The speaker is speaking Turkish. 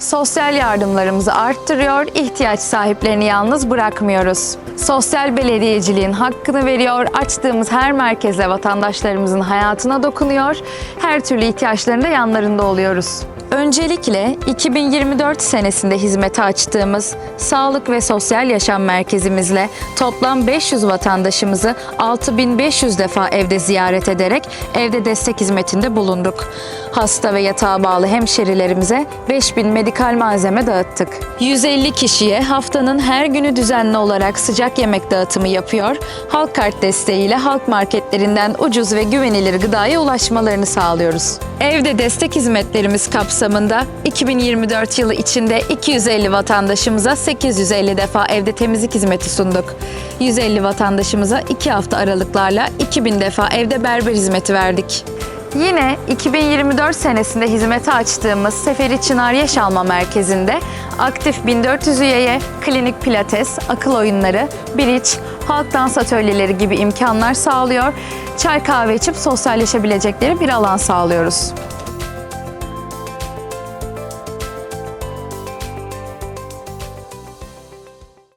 Sosyal yardımlarımızı arttırıyor, ihtiyaç sahiplerini yalnız bırakmıyoruz. Sosyal belediyeciliğin hakkını veriyor, açtığımız her merkezle vatandaşlarımızın hayatına dokunuyor, her türlü ihtiyaçlarında yanlarında oluyoruz. Öncelikle 2024 senesinde hizmete açtığımız Sağlık ve Sosyal Yaşam Merkezimizle toplam 500 vatandaşımızı 6500 defa evde ziyaret ederek evde destek hizmetinde bulunduk. Hasta ve yatağa bağlı hemşerilerimize 5000 medikal malzeme dağıttık. 150 kişiye haftanın her günü düzenli olarak sıcak yemek dağıtımı yapıyor, halk kart desteğiyle halk marketlerinden ucuz ve güvenilir gıdaya ulaşmalarını sağlıyoruz. Evde destek hizmetlerimiz kapsamında 2024 yılı içinde 250 vatandaşımıza 850 defa evde temizlik hizmeti sunduk. 150 vatandaşımıza 2 hafta aralıklarla 2000 defa evde berber hizmeti verdik. Yine 2024 senesinde hizmete açtığımız Seferi Çınar Yaş Alma Merkezi'nde aktif 1400 üyeye klinik pilates, akıl oyunları, bridge, halk dans atölyeleri gibi imkanlar sağlıyor. Çay kahve içip sosyalleşebilecekleri bir alan sağlıyoruz.